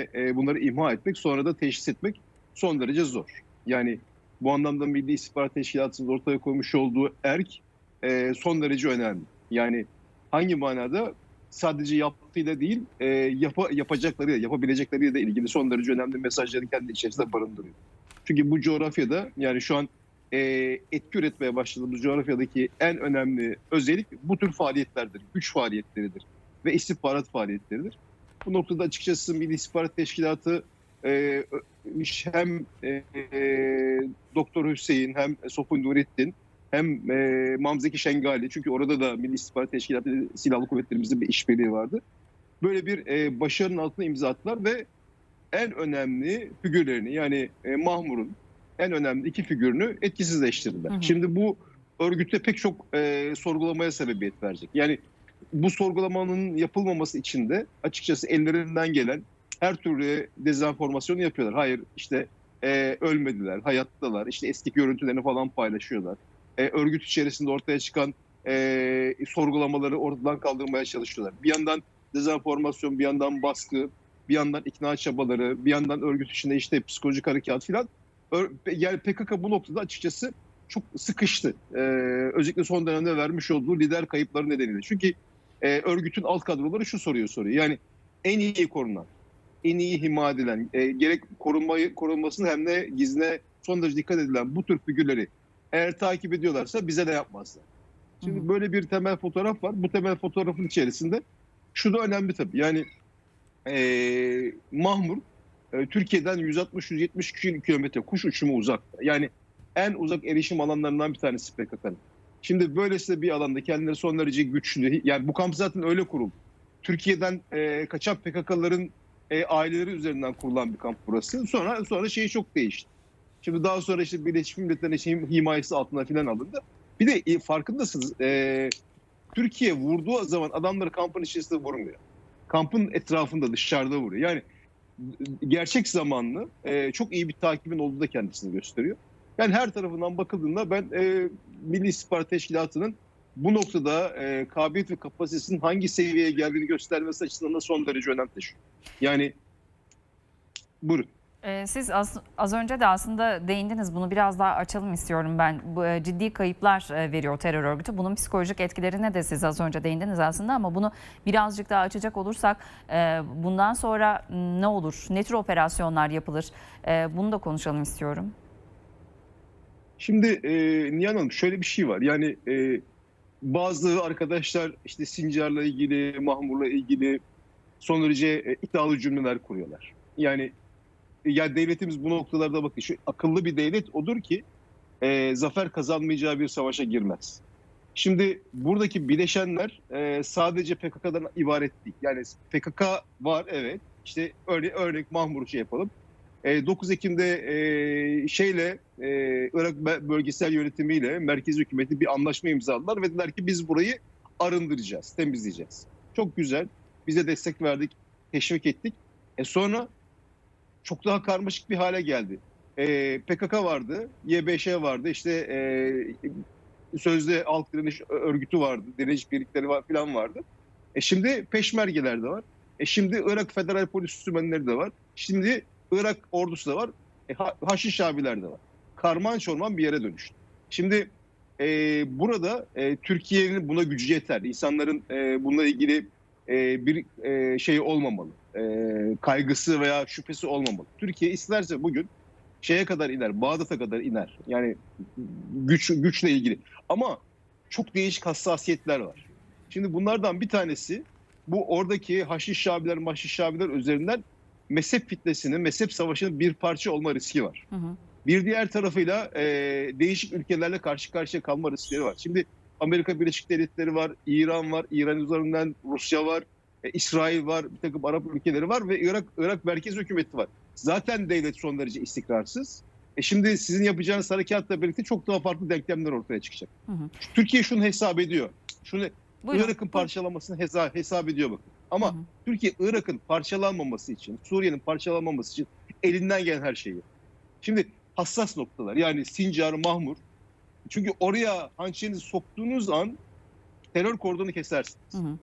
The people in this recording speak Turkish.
e, bunları imha etmek, sonra da teşhis etmek son derece zor. Yani bu anlamda Milli İstihbarat Teşkilatı'nın ortaya koymuş olduğu erk e, son derece önemli. Yani hangi manada sadece yaptığıyla değil, e, yapa, yapacaklarıyla, yapabilecekleriyle de ilgili son derece önemli mesajları kendi içerisinde barındırıyor. Çünkü bu coğrafyada yani şu an e, etki üretmeye başladığımız coğrafyadaki en önemli özellik bu tür faaliyetlerdir. Güç faaliyetleridir ve istihbarat faaliyetleridir. Bu noktada açıkçası Milli İstihbarat Teşkilatı e, hem e, e, Doktor Hüseyin hem Sofun Nurettin hem e, Mamzeki Şengali çünkü orada da Milli İstihbarat Teşkilatı Silahlı Kuvvetlerimizin bir işbirliği vardı. Böyle bir e, başarının altına imza attılar ve en önemli figürlerini yani e, Mahmur'un en önemli iki figürünü etkisizleştirdiler. Hı hı. Şimdi bu örgütte pek çok e, sorgulamaya sebebiyet verecek. Yani bu sorgulamanın yapılmaması için de açıkçası ellerinden gelen her türlü dezenformasyonu yapıyorlar. Hayır işte e, ölmediler, hayattalar, işte eski görüntülerini falan paylaşıyorlar. E, örgüt içerisinde ortaya çıkan e, sorgulamaları ortadan kaldırmaya çalışıyorlar. Bir yandan dezenformasyon, bir yandan baskı, bir yandan ikna çabaları, bir yandan örgüt içinde işte psikolojik harekat filan. Yani PKK bu noktada açıkçası çok sıkıştı. Ee, özellikle son dönemde vermiş olduğu lider kayıpları nedeniyle. Çünkü e, örgütün alt kadroları şu soruyor soruyor. Yani en iyi korunan, en iyi himaye edilen, e, gerek korunmayı, korunmasını hem de gizline son derece dikkat edilen bu tür figürleri eğer takip ediyorlarsa bize de yapmazlar. Şimdi böyle bir temel fotoğraf var. Bu temel fotoğrafın içerisinde şu da önemli tabii. Yani e, Mahmur e, Türkiye'den 160-170 kilometre kuş uçumu uzakta. Yani en uzak erişim alanlarından bir tanesi PKK'nın. Şimdi böylesine bir alanda kendileri son derece güçlü. Yani bu kamp zaten öyle kuruldu. Türkiye'den e, kaçan PKK'ların e, aileleri üzerinden kurulan bir kamp burası. Sonra sonra şey çok değişti. Şimdi daha sonra işte Birleşmiş Milletler'in işte himayesi altına falan alındı. Bir de e, farkındasınız e, Türkiye vurduğu zaman adamları kampın içerisinde vurmuyor. Kampın etrafında dışarıda vuruyor. Yani gerçek zamanlı e, çok iyi bir takibin olduğu da kendisini gösteriyor. Yani her tarafından bakıldığında ben e, Milli İstihbarat Teşkilatı'nın bu noktada e, kabiliyet ve kapasitesinin hangi seviyeye geldiğini göstermesi açısından da son derece önem taşıyor. Yani buyurun. Ee, Siz az, az önce de aslında değindiniz. Bunu biraz daha açalım istiyorum ben. Bu e, ciddi kayıplar e, veriyor terör örgütü. Bunun psikolojik etkilerine de siz az önce değindiniz aslında ama bunu birazcık daha açacak olursak e, bundan sonra ne olur? Ne tür operasyonlar yapılır? E, Bunu da konuşalım istiyorum. Şimdi e, Nihan Hanım şöyle bir şey var. Yani e, bazı arkadaşlar işte Sincar'la ilgili, Mahmur'la ilgili son derece e, iddialı cümleler kuruyorlar. Yani e, ya devletimiz bu noktalarda bakın şu akıllı bir devlet odur ki e, zafer kazanmayacağı bir savaşa girmez. Şimdi buradaki bileşenler e, sadece PKK'dan ibaret değil. Yani PKK var evet. İşte örnek, örnek Mahmur'u şey yapalım. E, 9 Ekim'de e, şeyle e, Irak bö- bölgesel yönetimiyle merkezi hükümeti bir anlaşma imzaladılar ve dediler ki biz burayı arındıracağız, temizleyeceğiz. Çok güzel. Bize destek verdik, teşvik ettik. E sonra çok daha karmaşık bir hale geldi. E, PKK vardı, YBŞ vardı, işte e, sözde halk direniş örgütü vardı, direniş birlikleri var, falan vardı. E şimdi peşmergeler de var. E şimdi Irak Federal Polis Sümenleri de var. Şimdi Irak ordusu da var. E, ha, Haşiş abiler de var. Karman çorman bir yere dönüştü. Şimdi e, burada e, Türkiye'nin buna gücü yeter. İnsanların e, bununla ilgili e, bir e, şey olmamalı. E, kaygısı veya şüphesi olmamalı. Türkiye isterse bugün şeye kadar iner, Bağdat'a kadar iner. Yani güç güçle ilgili. Ama çok değişik hassasiyetler var. Şimdi bunlardan bir tanesi bu oradaki Haşiş Şabiler, Maşiş Şabiler üzerinden mezhep fitnesinin, mezhep savaşının bir parça olma riski var. Hı hı. Bir diğer tarafıyla e, değişik ülkelerle karşı karşıya kalma riskleri var. Şimdi Amerika Birleşik Devletleri var, İran var, İran üzerinden Rusya var, e, İsrail var, bir takım Arap ülkeleri var ve Irak Irak merkez hükümeti var. Zaten devlet son derece istikrarsız. E şimdi sizin yapacağınız harekatla birlikte çok daha farklı denklemler ortaya çıkacak. Hı hı. Türkiye şunu hesap ediyor. Şunu Buyurun. Irak'ın parçalamasını hesap, hesap ediyor bakın. Ama Hı hı. Türkiye Irak'ın parçalanmaması için, Suriye'nin parçalanmaması için elinden gelen her şeyi. Şimdi hassas noktalar yani Sincar, Mahmur. Çünkü oraya hançerinizi soktuğunuz an terör kordonu kesersiniz. Hı hı.